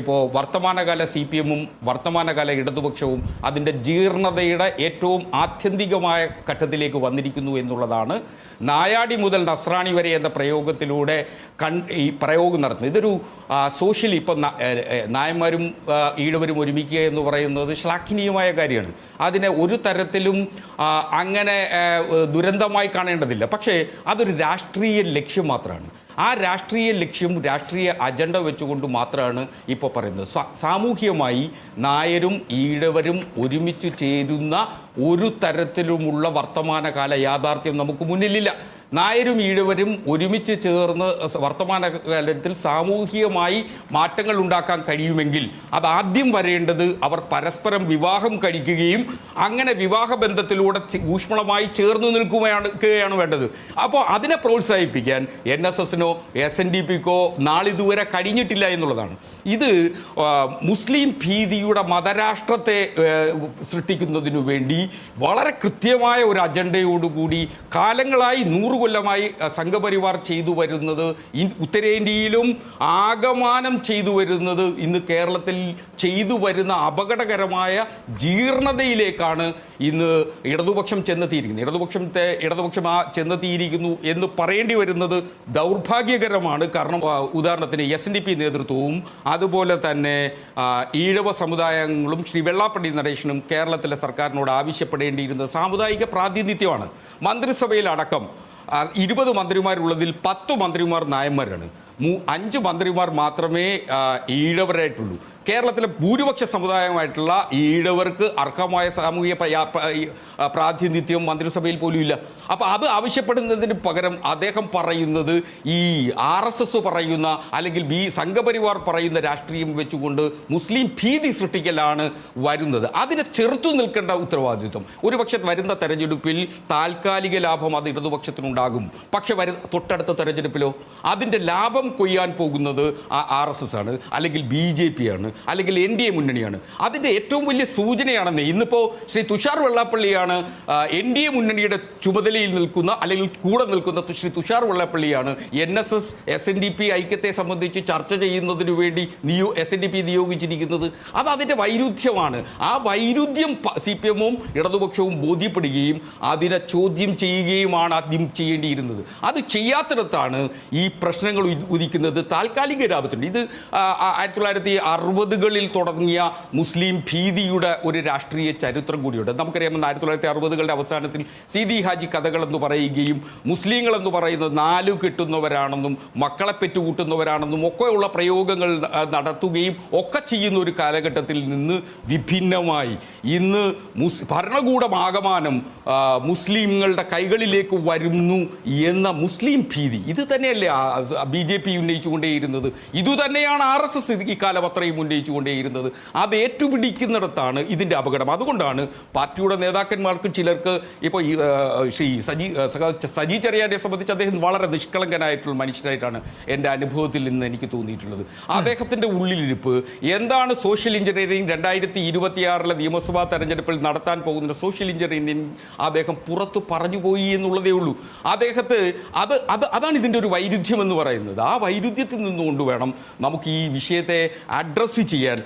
ഇപ്പോൾ വർത്തമാനകാല C P എമ്മും വർത്തമാനകാല ഇടതുപക്ഷവും അതിന്റെ ജീർണതയുടെ ഏറ്റവും ആത്യന്തികമായ ഘട്ടത്തിലേക്ക് വന്നിരിക്കുന്നു എന്നുള്ളതാണ് നായാടി മുതൽ നസ്രാണി വരെ എന്ന പ്രയോഗത്തിലൂടെ കൺ ഈ പ്രയോഗം നടത്തുന്നത്. ഇതൊരു സോഷ്യലി ഇപ്പം നായന്മാരും ഈഴവരും ഒരുമിക്കുക എന്ന് പറയുന്നത് ശ്ലാഘനീയമായ കാര്യമാണ്. അതിനെ ഒരു തരത്തിലും അങ്ങനെ ദുരന്തമായി കാണേണ്ടതില്ല. പക്ഷേ അതൊരു രാഷ്ട്രീയ ലക്ഷ്യം മാത്രമാണ്. ആ രാഷ്ട്രീയ ലക്ഷ്യം രാഷ്ട്രീയ അജണ്ട വെച്ചുകൊണ്ട് മാത്രമാണ് ഇപ്പോൾ പറയുന്നത്. സാമൂഹ്യമായി നായരും ഈഴവരും ഒരുമിച്ച് ചേരുന്ന ഒരു തരത്തിലുമുള്ള വർത്തമാനകാല യാഥാർത്ഥ്യം നമുക്ക് മുന്നിലില്ല. നായരും ഈഴവരും ഒരുമിച്ച് ചേർന്ന് വർത്തമാന വർത്തമാനകാലത്തിൽ സാമൂഹികമായി മാറ്റങ്ങൾ ഉണ്ടാക്കാൻ കഴിയുമെങ്കിൽ അതാദ്യം വരേണ്ടത് അവർ പരസ്പരം വിവാഹം കഴിക്കുകയും അങ്ങനെ വിവാഹ ബന്ധത്തിലൂടെ ഊഷ്മളമായി ചേർന്ന് നിൽക്കുകയാണ് വേണ്ടത്. അപ്പോൾ അതിനെ പ്രോത്സാഹിപ്പിക്കാൻ എൻ എസ് എസിനോ എസ് എൻ ഡി പിക്കോ നാളിതുവരെ കഴിഞ്ഞിട്ടില്ല എന്നുള്ളതാണ്. ഇത് മുസ്ലിം ഭീതിയുടെ മതരാഷ്ട്രത്തെ സൃഷ്ടിക്കുന്നതിനു വേണ്ടി വളരെ കൃത്യമായ ഒരു അജണ്ടയോടുകൂടി കാലങ്ങളായി നൂറു കൊല്ലമായി സംഘപരിവാർ ചെയ്തു വരുന്നത് ഉത്തരേന്ത്യയിലും ആകമാനം ചെയ്തു വരുന്നത് ഇന്ന് കേരളത്തിൽ ചെയ്തു വരുന്ന അപകടകരമായ ജീർണതയിലേക്കാണ് ഇന്ന് ഇടതുപക്ഷം ചെന്നെത്തിയിരിക്കുന്നത്. ഇടതുപക്ഷത്തെ ഇടതുപക്ഷം ആ ചെന്നെത്തിയിരിക്കുന്നു എന്ന് പറയേണ്ടി വരുന്നത് ദൗർഭാഗ്യകരമാണ്. കാരണം ഉദാഹരണത്തിന് എസ് എൻ ഡി പി നേതൃത്വവും അതുപോലെ തന്നെ ഈഴവ സമുദായങ്ങളും ശ്രീ വെള്ളാപ്പള്ളി നടേശനും കേരളത്തിലെ സർക്കാരിനോട് ആവശ്യപ്പെടേണ്ടിയിരുന്നത് സാമുദായിക പ്രാതിനിധ്യമാണ്. മന്ത്രിസഭയിലടക്കം ഇരുപത് മന്ത്രിമാരുള്ളതിൽ പത്ത് മന്ത്രിമാർ നായന്മാരാണ്. അഞ്ച് മന്ത്രിമാർ മാത്രമേ ഈഴവരായിട്ടുള്ളൂ. കേരളത്തിലെ ഭൂരിപക്ഷ സമുദായമായിട്ടുള്ള ഈഴവർക്ക് അർഹമായ സാമൂഹിക പ്രാതിനിധ്യം മന്ത്രിസഭയിൽ പോലും ഇല്ല. അപ്പോൾ അത് ആവശ്യപ്പെടുന്നതിന് പകരം അദ്ദേഹം പറയുന്നത് ഈ ആർ എസ് എസ് പറയുന്ന അല്ലെങ്കിൽ ബി സംഘപരിവാർ പറയുന്ന രാഷ്ട്രീയം വെച്ചുകൊണ്ട് മുസ്ലിം ഭീതി സൃഷ്ടിക്കലാണ് വരുന്നത്. അതിനെ ചെറുത്തു നിൽക്കേണ്ട ഉത്തരവാദിത്വം. ഒരുപക്ഷെ വരുന്ന തെരഞ്ഞെടുപ്പിൽ താൽക്കാലിക ലാഭം അത് ഇടതുപക്ഷത്തിനുണ്ടാകും. പക്ഷെ വരു തൊട്ടടുത്ത തെരഞ്ഞെടുപ്പിലോ അതിന്റെ ലാഭം കൊയ്യാൻ പോകുന്നത് ആർ എസ് എസ് ആണ് അല്ലെങ്കിൽ ബി ജെ പി ആണ്. അല്ലെങ്കിൽ എൻ ഡി എ മുന്നണിയാണ്. അതിന്റെ ഏറ്റവും വലിയ സൂചനയാണെന്ന് ഇന്നിപ്പോൾ ശ്രീ തുഷാർ വെള്ളാപ്പള്ളിയാണ് എൻ ഡി എ മുന്നണിയുടെ ചുമതലയിൽ നിൽക്കുന്ന അല്ലെങ്കിൽ കൂടെ നിൽക്കുന്ന Shri Tushar വെള്ളാപ്പള്ളിയാണ് N S S S N D P ഐക്യത്തെ സംബന്ധിച്ച് ചർച്ച ചെയ്യുന്നതിനു വേണ്ടി നിയോ എസ് എൻ ഡി പി നിയോഗിച്ചിരിക്കുന്നത്. അത് അതിന്റെ വൈരുദ്ധ്യമാണ്. ആ വൈരുദ്ധ്യം സി പി എമ്മും ഇടതുപക്ഷവും ബോധ്യപ്പെടുകയും അതിനെ ചോദ്യം ചെയ്യുകയുമാണ് ആദ്യം ചെയ്യേണ്ടിയിരുന്നത്. അത് ചെയ്യാത്തിടത്താണ് ഈ പ്രശ്നങ്ങൾ ഉദി- ഉദിക്കുന്നത് താൽക്കാലിക ലാഭത്തിന്റെ ഇത് ആയിരത്തി തൊള്ളായിരത്തി അറുപതുകളിൽ തുടങ്ങിയ മുസ്ലിം ഭീതിയുടെ ഒരു രാഷ്ട്രീയ ചരിത്രം കൂടിയുണ്ട്. നമുക്കറിയാം ആയിരത്തി തൊള്ളായിരത്തി അറുപതുകളുടെ അവസാനത്തിൽ സീതി ഹാജി കഥകൾ എന്ന് പറയുകയും മുസ്ലിങ്ങൾ എന്ന് പറയുന്നത് നാലു കെട്ടുന്നവരാണെന്നും മക്കളെ പെറ്റുകൂട്ടുന്നവരാണെന്നും ഒക്കെയുള്ള പ്രയോഗങ്ങൾ നടത്തുകയും ഒക്കെ ചെയ്യുന്ന ഒരു കാലഘട്ടത്തിൽ നിന്ന് വിഭിന്നമായി. ഇന്ന് മുസ് ഭരണകൂടമാകമാനം മുസ്ലിങ്ങളുടെ കൈകളിലേക്ക് വരുന്നു എന്ന മുസ്ലിം ഭീതി. ഇത് തന്നെയല്ലേ ബി ജെ പി ഉന്നയിച്ചുകൊണ്ടേയിരുന്നത്. ഇതുതന്നെയാണ് ആർ എസ് എസ് ഈ കാലം അത്രയും ഉന്നയിച്ചുകൊണ്ടേയിരുന്നത്. അത് ഏറ്റുപിടിക്കുന്നിടത്താണ് ഇതിന്റെ അപകടം. അതുകൊണ്ടാണ് പാർട്ടിയുടെ നേതാക്കന്മാർക്ക് ചിലർക്ക് ഇപ്പോൾ ശ്രീ സജി സജി ചെറിയാനെ സംബന്ധിച്ച് അദ്ദേഹം വളരെ നിഷ്കളങ്കനായിട്ടുള്ള മനുഷ്യനായിട്ടാണ് എന്റെ അനുഭവത്തിൽ നിന്ന് എനിക്ക് തോന്നിയിട്ടുള്ളത്. അദ്ദേഹത്തിന്റെ ഉള്ളിലിരിപ്പ് എന്താണ് സോഷ്യൽ എഞ്ചിനീയറിംഗ് രണ്ടായിരത്തി ഇരുപത്തിയാറിലെ നിയമസഭാ തെരഞ്ഞെടുപ്പിൽ നടത്താൻ പോകുന്ന സോഷ്യൽ എഞ്ചിനീയറിംഗ് അദ്ദേഹം പുറത്തു പറഞ്ഞു പോയി എന്നുള്ളതേ ഉള്ളൂ. അദ്ദേഹത്തെ അത് അത് അതാണ് ഇതിന്റെ ഒരു വൈരുദ്ധ്യം എന്ന് പറയുന്നത്. ആ വൈരുദ്ധ്യത്തിൽ നിന്നുകൊണ്ട് വേണം നമുക്ക് ഈ വിഷയത്തെ അഡ്രസ്സ് ചെയ്യാൻ